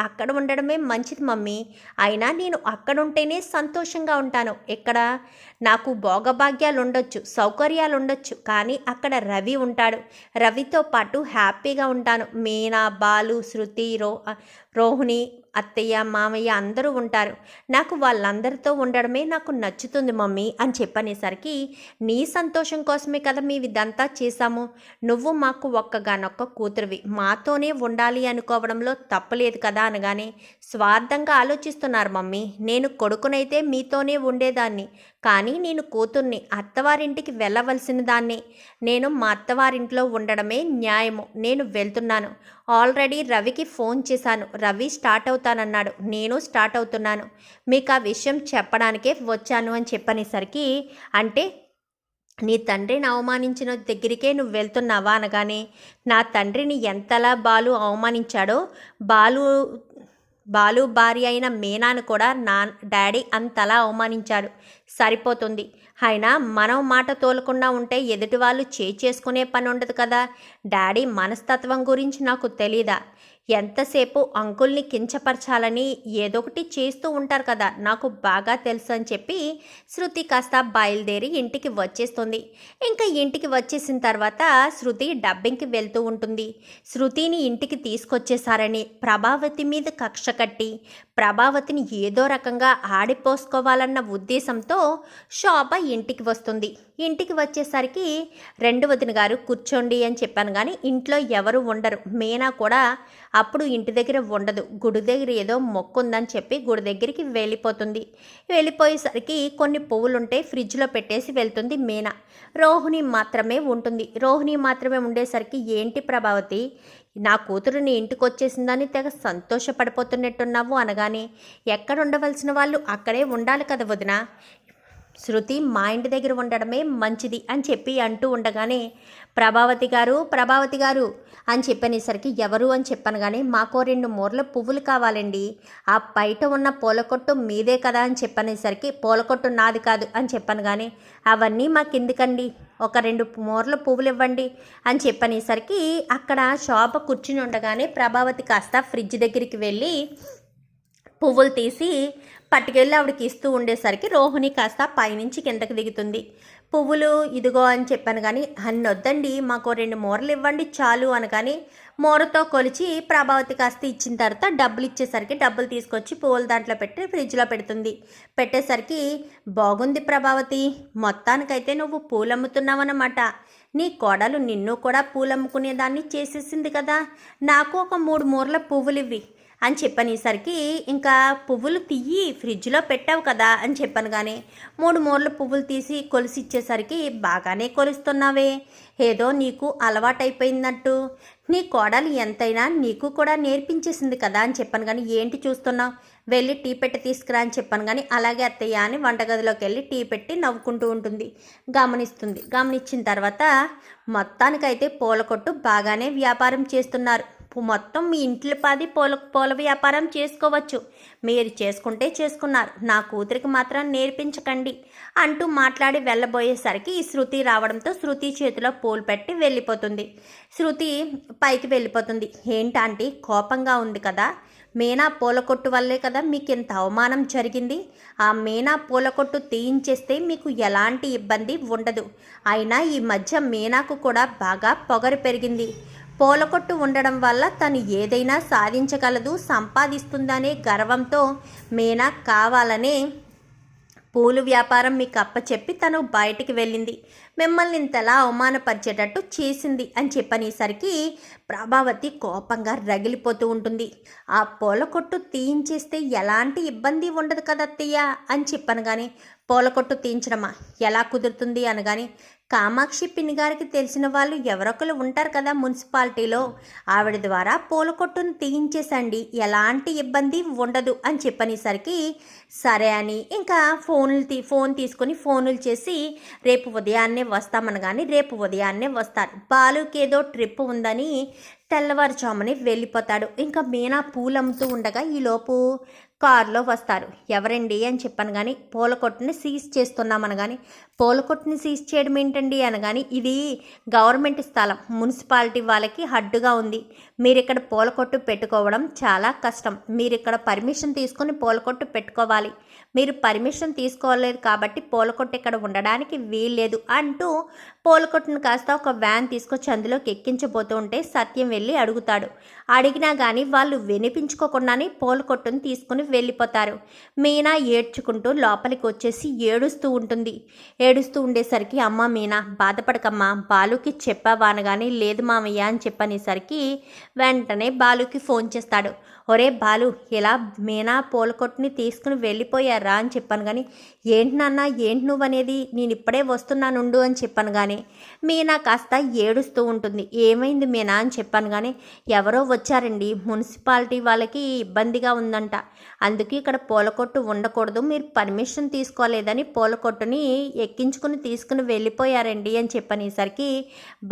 అక్కడ ఉండడమే మంచిది మమ్మీ. అయినా నేను అక్కడ ఉంటేనే సంతోషంగా ఉంటాను. ఇక్కడ నాకు భోగభాగ్యాలు ఉండొచ్చు సౌకర్యాలు ఉండొచ్చు కానీ అక్కడ రవి ఉంటాడు. రవితో పాటు హ్యాపీగా ఉంటాను. మీనా బాలు శృతి రో రోహిణి అత్తయ్య మామయ్య అందరూ ఉంటారు. నాకు వాళ్ళందరితో ఉండడమే నాకు నచ్చుతుంది మమ్మీ అని చెప్పనేసరికి నీ సంతోషం కోసమే కదా మేము ఇదంతా చేశాము. నువ్వు మాకు ఒక్కగానొక్క కూతురువి. మాతోనే ఉండాలి అనుకోవడంలో తప్పలేదు కదా అనగానే స్వార్థంగా ఆలోచిస్తున్నారు మమ్మీ. నేను కొడుకునైతే మీతోనే ఉండేదాన్ని. కానీ నేను కూతుర్ని అత్తవారింటికి వెళ్ళవలసిన దాన్ని. నేను మా అత్తవారింట్లో ఉండడమే న్యాయము. నేను వెళ్తున్నాను. ఆల్రెడీ రవికి ఫోన్ చేశాను. రవి స్టార్ట్ అవుతుంది అవుతానన్నాడు. నేను స్టార్ట్ అవుతున్నాను. మీకు ఆ విషయం చెప్పడానికే వచ్చాను అని చెప్పనేసరికి అంటే నీ తండ్రిని అవమానించిన దగ్గరికే నువ్వు వెళ్తున్నావా అనగానే నా తండ్రిని ఎంతలా బాలు అవమానించాడో బాలు బాలు భార్య అయిన మీనాను కూడా నా డాడీ అంతలా అవమానించాడు. సరిపోతుంది. అయినా మనం మాట తోలకుండా ఉంటే ఎదుటి వాళ్ళు చేసుకునే పని ఉండదు కదా. డాడీ మనస్తత్వం గురించి నాకు తెలీదా? ఎంతసేపు అంకుల్ని కించపరచాలని ఏదొకటి చేస్తూ ఉంటారు కదా నాకు బాగా తెలుసు అని చెప్పి శృతి కాస్త బయలుదేరి ఇంటికి వచ్చేస్తుంది. ఇంకా ఇంటికి వచ్చేసిన తర్వాత శృతి డబ్బింగ్కి వెళ్తూ ఉంటుంది. శృతిని ఇంటికి తీసుకొచ్చేసారని ప్రభావతి మీద కక్ష కట్టి ప్రభావతిని ఏదో రకంగా ఆడిపోసుకోవాలన్న ఉద్దేశంతో శోభ ఇంటికి వస్తుంది. ఇంటికి వచ్చేసరికి రెండు వదిన గారు కూర్చోండి అని చెప్పాను కానీ ఇంట్లో ఎవరు ఉండరు. మీనా కూడా అప్పుడు ఇంటి దగ్గర ఉండదు. గుడి దగ్గర ఏదో మొక్కు ఉందని చెప్పి గుడి దగ్గరికి వెళ్ళిపోతుంది. వెళ్ళిపోయేసరికి కొన్ని పువ్వులుంటే ఫ్రిడ్జ్లో పెట్టేసి వెళ్తుంది మీనా. రోహిణి మాత్రమే ఉంటుంది. రోహిణి మాత్రమే ఉండేసరికి ఏంటి ప్రభావతి? నా కూతురు నీ ఇంటికి వచ్చేసిందని తెగ సంతోషపడిపోతున్నట్టున్నావు అనగానే ఎక్కడ ఉండవలసిన వాళ్ళు అక్కడే ఉండాలి కదా వదిన. శృతి మా ఇంటి దగ్గర ఉండడమే మంచిది అని చెప్పి అంటూ ఉండగానే ప్రభావతి గారు ప్రభావతి గారు అని చెప్పనేసరికి ఎవరు అని చెప్పాను కానీ మాకో రెండు మూరల పువ్వులు కావాలండి. ఆ బయట ఉన్న పూలకొట్టు మీదే కదా అని చెప్పనేసరికి పూలకొట్టు నాది కాదు అని చెప్పాను కానీ అవన్నీ మాకెందుకండి? ఒక రెండు మూరలు పువ్వులు ఇవ్వండి అని చెప్పనేసరికి అక్కడ శోభ కూర్చుని ఉండగానే ప్రభావతి కాస్త ఫ్రిడ్జ్ దగ్గరికి వెళ్ళి పువ్వులు తీసి పట్టుకెళ్ళి ఆవిడకి ఇస్తూ ఉండేసరికి రోహిణి కాస్త పైనుంచి కిందకి దిగుతుంది. పువ్వులు ఇదిగో అని చెప్పాను కానీ అన్ని వద్దండి మాకు రెండు మూరలు ఇవ్వండి చాలు అనగాని మూరతో కొలిచి ప్రభావతి కాస్త ఇచ్చిన తర్వాత డబ్బులు ఇచ్చేసరికి డబ్బులు తీసుకొచ్చి పువ్వులు దాంట్లో పెట్టి ఫ్రిడ్జ్లో పెడుతుంది. పెట్టేసరికి బాగుంది ప్రభావతి మొత్తానికైతే నువ్వు పూలు అమ్ముతున్నావన్నమాట నీ కోడలు నిన్ను కూడా పూలు అమ్ముకునేదాన్ని చేసేసింది కదా. నాకు ఒక మూడు మూరల పువ్వులు ఇవ్వి అని చెప్పనేసరికి ఇంకా పువ్వులు తీయి ఫ్రిడ్జ్లో పెట్టావు కదా అని చెప్పాను కానీ మూడు మూరలు పువ్వులు తీసి కొలిసి ఇచ్చేసరికి బాగానే కొలుస్తున్నావే. ఏదో నీకు అలవాటైపోయిందట్టు. నీ కోడలు ఎంతైనా నీకు కూడా నేర్పించేసింది కదా అని చెప్పాను కానీ ఏంటి చూస్తున్నావు? వెళ్ళి టీ పెట్టి తీసుకురా అని చెప్పాను కానీ అలాగే అత్తయ్య అని వంటగదిలోకి వెళ్ళి టీ పెట్టి నవ్వుకుంటూ ఉంటుంది. గమనిస్తుంది. గమనించిన తర్వాత మొత్తానికైతే పూల కొట్టు బాగానే వ్యాపారం చేస్తున్నారు. మొత్తం మీ ఇంట్లో పది పూల పూల వ్యాపారం చేసుకోవచ్చు. మీరు చేసుకుంటే చేసుకున్నారు. నా కూతురికి మాత్రం నేర్పించకండి అంటూ మాట్లాడి వెళ్ళబోయేసరికి ఈ శృతి రావడంతో శృతి చేతిలో పూలు పెట్టి వెళ్ళిపోతుంది. శృతి పైకి వెళ్ళిపోతుంది. ఏంటంటే కోపంగా ఉంది కదా. మీనా పూలకొట్టు వల్లే కదా మీకు ఇంత అవమానం జరిగింది. ఆ మీనా పూలకొట్టు తీయించేస్తే మీకు ఎలాంటి ఇబ్బంది ఉండదు. అయినా ఈ మధ్య మీనాకు కూడా బాగా పొగరు పెరిగింది. పూలకొట్టు ఉండడం వల్ల తను ఏదైనా సాధించగలదు సంపాదిస్తుందనే గర్వంతో మీనా కావాలనే పూలు వ్యాపారం మీకు అప్పచెప్పి తను బయటికి వెళ్ళింది. మిమ్మల్ని ఇంతలా అవమానపరిచేటట్టు చేసింది అని చెప్పనేసరికి ప్రభావతి కోపంగా రగిలిపోతూ ఉంటుంది. ఆ పూల కొట్టు తీయించేస్తే ఎలాంటి ఇబ్బంది ఉండదు కదత్తయ్యా అని చెప్పాను కానీ పూల కొట్టు తీయించడమా? ఎలా కుదురుతుంది? అనగాని కామాక్షి పిన్ని గారికి తెలిసిన వాళ్ళు ఎవరొకరు ఉంటారు కదా మున్సిపాలిటీలో. ఆవిడ ద్వారా పూల కొట్టును తీయించేసండి. ఎలాంటి ఇబ్బంది ఉండదు అని చెప్పనేసరికి సరే అని ఇంకా ఫోన్లు తీ ఫోన్ తీసుకొని ఫోనులు చేసి రేపు ఉదయాన్నే వస్తామనగాని రేపు ఉదయాన్నే వస్తారు బాలుకేదో ట్రిప్ ఉందని తెల్లవారుజామునే వెళ్ళిపోతాడు. ఇంకా మీనా పూలు అమ్ముతూ ఉండగా ఈలోపు కారులో వస్తారు. ఎవరండి అని చెప్పాను కానీ పూల కొట్టుని సీజ్ చేస్తున్నామని కానీ పూల కొట్టుని సీజ్ చేయడం ఏంటండి అనగాని ఇది గవర్నమెంట్ స్థలం. మున్సిపాలిటీ వాళ్ళకి హడ్డుగా ఉంది. మీరు ఇక్కడ పూల కొట్టు పెట్టుకోవడం చాలా కష్టం. మీరు ఇక్కడ పర్మిషన్ తీసుకొని పూల కొట్టు పెట్టుకోవాలి. మీరు పర్మిషన్ తీసుకోలేదు కాబట్టి పూల కొట్టు ఇక్కడ ఉండడానికి వీల్లేదు అంటూ పూల కొట్టును కాస్త ఒక వ్యాన్ తీసుకొచ్చి అందులోకి ఎక్కించబోతూ ఉంటే సత్యం వెళ్ళి అడుగుతాడు. అడిగినా కానీ వాళ్ళు వినిపించుకోకుండానే పూల కొట్టును తీసుకుని వెళ్ళిపోతారు. మీనా ఏడ్చుకుంటూ లోపలికి వచ్చేసి ఏడుస్తూ ఉంటుంది. ఏడుస్తూ ఉండేసరికి అమ్మ మీనా బాధపడకమ్మా బాలుకి చెప్పావానగానే లేదు మామయ్య అని చెప్పనేసరికి వెంటనే బాలుకి ఫోన్ చేస్తాడు. ఒరే బాలు ఇలా మీనా పూలకొట్టుని తీసుకుని వెళ్ళిపోయారా అని చెప్పాను కానీ ఏంటి నాన్న ఏంటి నువ్వు అనేది నేను ఇప్పుడే వస్తున్నానుండు అని చెప్పాను కానీ మీనా కాస్త ఏడుస్తూ ఉంటుంది. ఏమైంది మీనా అని చెప్పాను కానీ ఎవరో వచ్చారండి మున్సిపాలిటీ వాళ్ళకి ఇబ్బందిగా ఉందంట. అందుకే ఇక్కడ పూలకొట్టు ఉండకూడదు. మీరు పర్మిషన్ తీసుకోలేదని పూలకొట్టుని ఎక్కించుకుని తీసుకుని వెళ్ళిపోయారండి అని చెప్పనేసరికి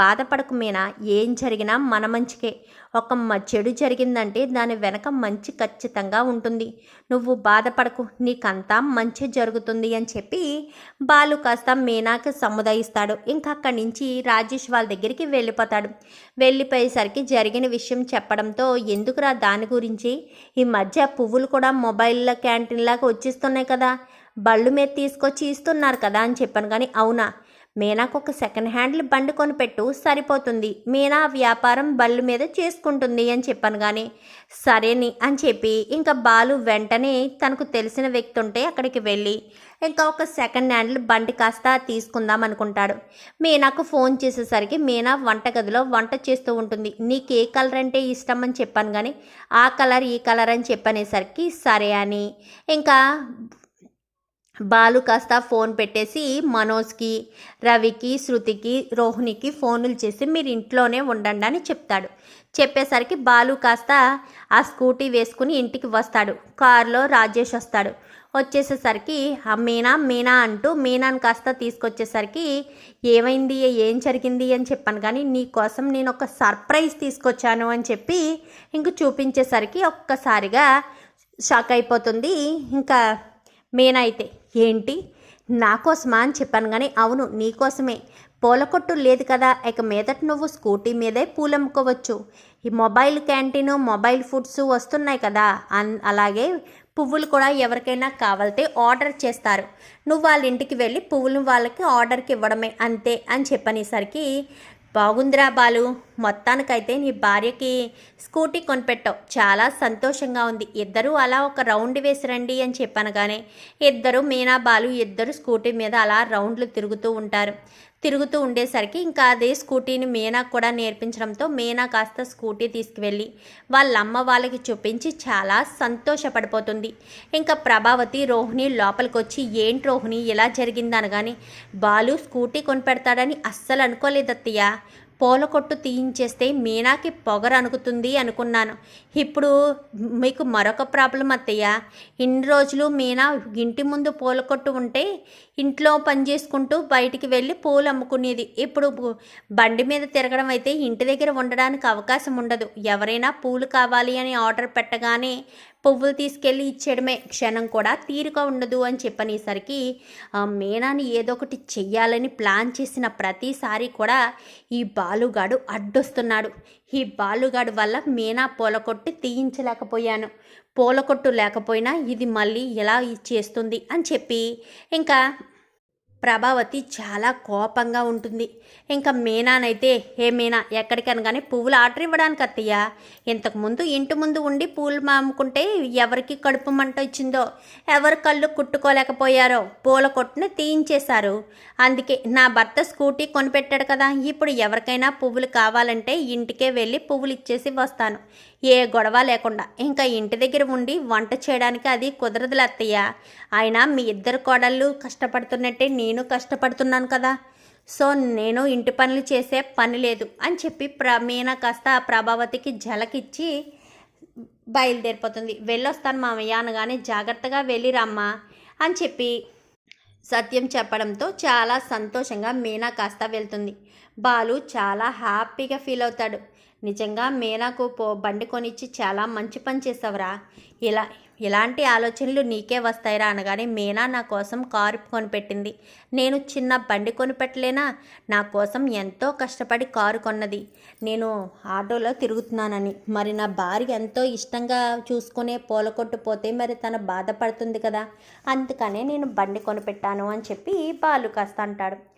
బాధపడకు మీనా ఏం జరిగినా మన మంచికే. ఒక చెడు జరిగిందంటే దాని వెనక మంచి ఖచ్చితంగా ఉంటుంది. నువ్వు బాధపడకు నీకంతా మంచి జరుగుతుంది అని చెప్పి బాలు కాస్త మీనాకి సముదాయిస్తాడు. ఇంకా అక్కడి నుంచి రాజేష్ వాళ్ళ దగ్గరికి వెళ్ళిపోతాడు. వెళ్ళిపోయేసరికి జరిగిన విషయం చెప్పడంతో ఎందుకురా దాని గురించి? ఈ మధ్య పువ్వులు కూడా మొబైల్లో క్యాంటీన్ లాగా వచ్చేస్తున్నాయి కదా. బళ్ళు మీద తీసుకొచ్చి ఇస్తున్నారు కదా అని చెప్పాను. కానీ అవునా? మీనాకు ఒక సెకండ్ హ్యాండ్లు బండి కొనిపెట్టు సరిపోతుంది. మీనా వ్యాపారం బళ్ళు మీద చేసుకుంటుంది అని చెప్పాను కానీ సరేని అని చెప్పి ఇంకా బాలు వెంటనే తనకు తెలిసిన వ్యక్తి ఉంటే అక్కడికి వెళ్ళి ఇంకా ఒక సెకండ్ హ్యాండ్లు బండి కాస్త తీసుకుందాం అనుకుంటాడు. మీనాకు ఫోన్ చేసేసరికి మీనా వంటగదిలో వంట చేస్తూ ఉంటుంది. నీకు ఏ కలర్ అంటే ఇష్టం అని చెప్పాను కానీ ఆ కలర్ ఈ కలర్ అని చెప్పనేసరికి సరే అని ఇంకా బాలు కాస్త ఫోన్ పెట్టేసి మనోజ్కి రవికి శృతికి రోహిణికి ఫోనులు చేసి మీరు ఇంట్లోనే ఉండండి అని చెప్తాడు. చెప్పేసరికి బాలు కాస్త ఆ స్కూటీ వేసుకుని ఇంటికి వస్తాడు. కారులో రాజేష్ వస్తాడు. వచ్చేసేసరికి ఆ మీనా మీనా అంటూ మీనాను కాస్త తీసుకొచ్చేసరికి ఏమైంది? ఏం జరిగింది? అని చెప్పాను. కానీ నీ కోసం నేను ఒక సర్ప్రైజ్ తీసుకొచ్చాను అని చెప్పి ఇంక చూపించేసరికి ఒక్కసారిగా షాక్ అయిపోతుంది. ఇంకా మీనా అయితే ఏంటి? నా కోసమా అని చెప్పాను కానీ అవును నీకోసమే పూల కొట్టు లేదు కదా ఇక మీదట నువ్వు స్కూటీ మీదే పూలు అమ్ముకోవచ్చు. ఈ మొబైల్ క్యాంటీను మొబైల్ ఫుడ్స్ వస్తున్నాయి కదా అన్ అలాగే పువ్వులు కూడా ఎవరికైనా కావాలితే ఆర్డర్ చేస్తారు. నువ్వు వాళ్ళ ఇంటికి వెళ్ళి పువ్వులు వాళ్ళకి ఆర్డర్కి ఇవ్వడమే అంతే అని చెప్పనేసరికి బాగుందిరా బాలు. మొత్తానికైతే నీ భార్యకి స్కూటీ కొనిపెట్టావు. చాలా సంతోషంగా ఉంది. ఇద్దరూ అలా ఒక రౌండ్ వేసి రండి అని చెప్పాను కానీ ఇద్దరు మీనా బాలు ఇద్దరు స్కూటీ మీద అలా రౌండ్లు తిరుగుతూ ఉంటారు. తిరుగుతూ ఉండేసరికి ఇంకా అదే స్కూటీని మీనా కూడా నేర్పించడంతో మీనా కాస్త స్కూటీ తీసుకువెళ్ళి వాళ్ళ అమ్మ వాళ్ళకి చూపించి చాలా సంతోషపడిపోతుంది. ఇంకా ప్రభావతి రోహిణి లోపలికి వచ్చి ఏంటి రోహిణి ఇలా జరిగింది అనగాని బాలు స్కూటీ కొనిపెడతాడని అస్సలు అనుకోలేదు అత్తయ్య పూల కొట్టు తీయించేస్తే మీనాకి పొగరు అనుకుతుంది అనుకున్నాను. ఇప్పుడు మీకు మరొక ప్రాబ్లం అత్తయ్య. ఇన్ని రోజులు మీనా ఇంటి ముందు పూల కొట్టు ఉంటే ఇంట్లో పని చేసుకుంటూ బయటికి వెళ్ళి పూలు అమ్ముకునేది. ఇప్పుడు బండి మీద తిరగడం అయితే ఇంటి దగ్గర ఉండడానికి అవకాశం ఉండదు. ఎవరైనా పూలు కావాలి అని ఆర్డర్ పెట్టగానే పువ్వులు తీసుకెళ్ళి ఇచ్చేయడమే. క్షణం కూడా తీరిక ఉండదు అని చెప్పనేసరికి మీనాని ఏదో ఒకటి చెయ్యాలని ప్లాన్ చేసిన ప్రతిసారి కూడా ఈ బాలుగాడు అడ్డొస్తున్నాడు. ఈ బాలుగాడు వల్ల మీనా పూలకొట్టి తీయించలేకపోయాను. పూలకొట్టు లేకపోయినా ఇది మళ్ళీ ఎలా చేస్తుంది అని చెప్పి ఇంకా ప్రభావతి చాలా కోపంగా ఉంటుంది. ఇంకా మీనానైతే ఏ మీనా ఎక్కడికనగానే పువ్వులు ఆర్డర్ ఇవ్వడానికి అత్తయ్య. ఇంతకుముందు ఇంటి ముందు ఉండి పూలు మాముకుంటే ఎవరికి కడుపు మంట ఇచ్చిందో ఎవరి కళ్ళు కుట్టుకోలేకపోయారో పూల కొట్టుని తీయించేశారు. అందుకే నా భర్త స్కూటీ కొనిపెట్టాడు కదా ఇప్పుడు ఎవరికైనా పువ్వులు కావాలంటే ఇంటికే వెళ్ళి పువ్వులు ఇచ్చేసి వస్తాను. ఏ గొడవ లేకుండా ఇంకా ఇంటి దగ్గర ఉండి వంట చేయడానికి అది కుదరదు అత్తయ్య. అయినా మీ ఇద్దరు కోడళ్ళు కష్టపడుతున్నట్టే నేను కష్టపడుతున్నాను కదా. సో నేను ఇంటి పనులు చేసే పని లేదు అని చెప్పి ప్ర మీనా కాస్త ప్రభావతికి జలకిచ్చి బయలుదేరిపోతుంది. వెళ్ళొస్తాను మామయ్య అనగానే జాగ్రత్తగా వెళ్ళిరమ్మా అని చెప్పి సత్యం చెప్పడంతో చాలా సంతోషంగా మీనా కాస్త వెళ్తుంది. బాలు చాలా హ్యాపీగా ఫీల్ అవుతాడు. నిజంగా మీనాకు పో బండి కొనిచ్చి చాలా మంచి పని చేసావురా. ఇలా ఇలాంటి ఆలోచనలు నీకే వస్తాయిరా అనగానే మీనా నా కోసం కారు కొనిపెట్టింది. నేను చిన్న బండి కొనిపెట్టలేనా? నా కోసం ఎంతో కష్టపడి కారు కొన్నది. నేను ఆటోలో తిరుగుతున్నానని. మరి నా భార్య ఎంతో ఇష్టంగా చూసుకునే పూల కొట్టుపోతే మరి తను బాధపడుతుంది కదా. అందుకనే నేను బండి కొనిపెట్టాను అని చెప్పి బాలు కాస్త అంటాడు.